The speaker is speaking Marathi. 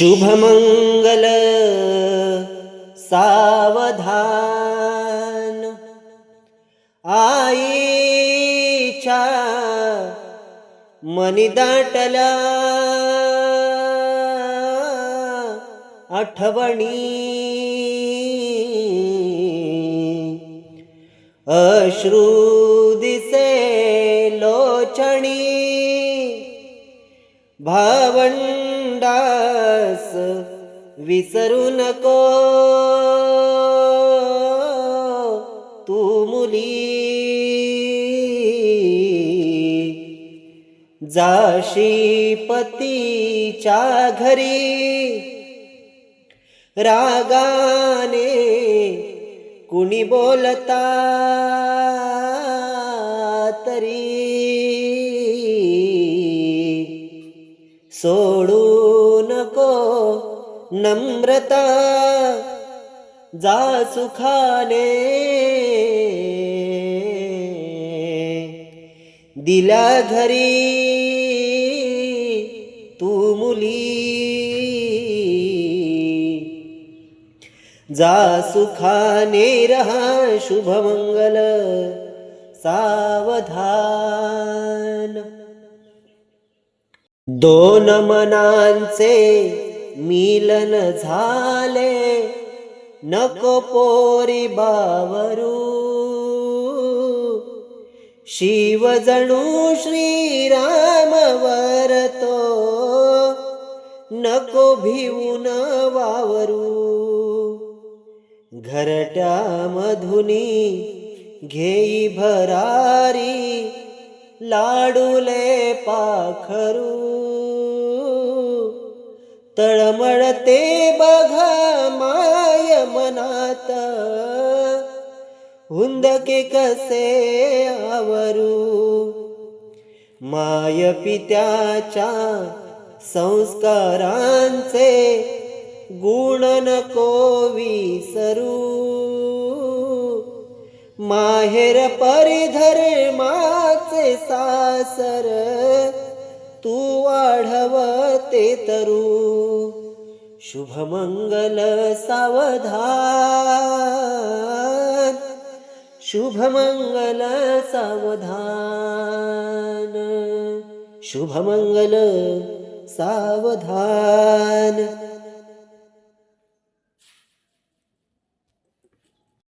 शुभमङ्गल सावधान। आईच्या मनी दाटल्या आठवणी। अश्रू दिसे लोचणी। भावंडास विसरू नको. तू मुली जाशी पतीच्या घरी. रागाने कुणी बोलता तरी सोडू नको नम्रता जा सुखाने. दिला घरी तू मुली. जा सुखाने रहा शुभमंगल सावधान. दोन मनांचे मिलन झाले. नको पोरी बावरू. शिव जणू श्रीराम वरतो नको भिवून वावरू. घरट्या मधुनी घेई भरारी. लाडूले पाखरू. तळमळते बघा माय मनात. हुंदके कसे आवरू. माय पित्याच्या संस्कारांचे गुण नको विसरू. माहेर परिधर्म सासर तू वाढवते तरू. शुभमंगल सावधान. शुभमंगल सावधान. शुभमंगल सावधान.